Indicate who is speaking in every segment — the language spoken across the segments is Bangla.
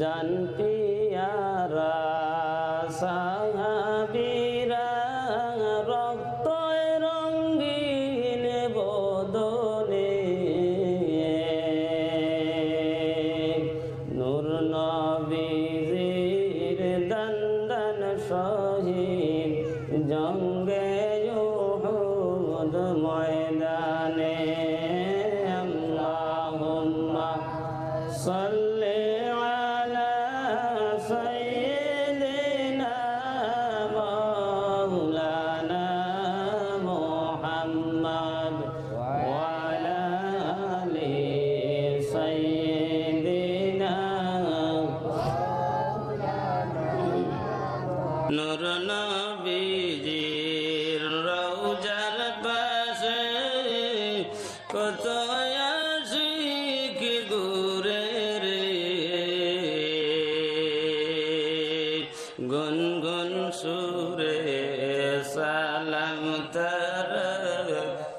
Speaker 1: জান পিয়ারা সাহাবিরা রক্ত রঙ্গিন বদনে। নূর নবীর দন্দন শহীদ জঙ্গে যোহদ ময়দানে। আল্লাহুম্মা সাল্লি নূর নবীজির রৌজার পাশে কত কি ঘুরে রে। গুনগুন সুরে সালাম তার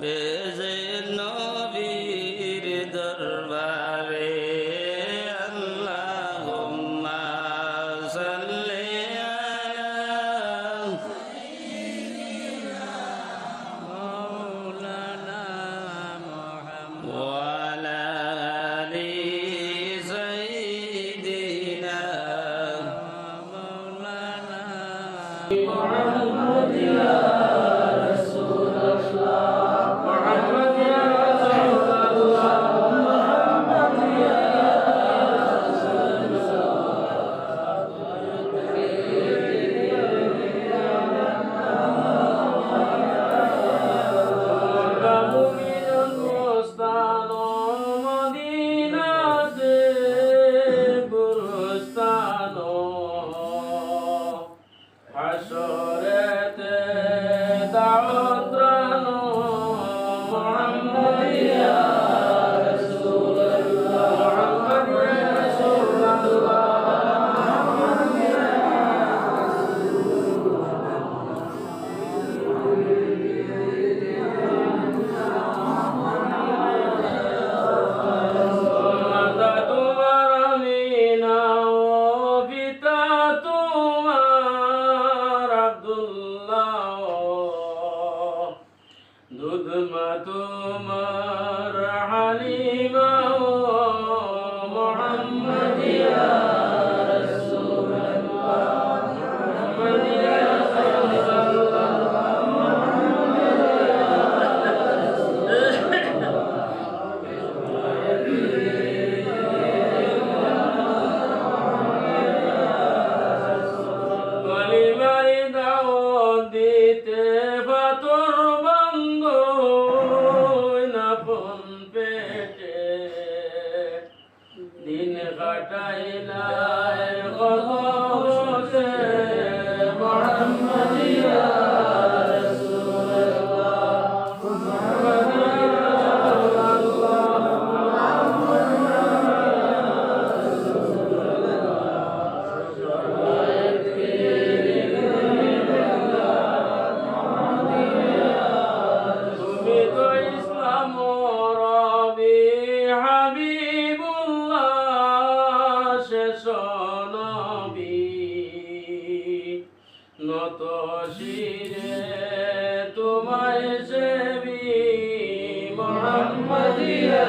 Speaker 1: বেজে ঘটাইলা তোমায় যে মোহাম্মদিয়া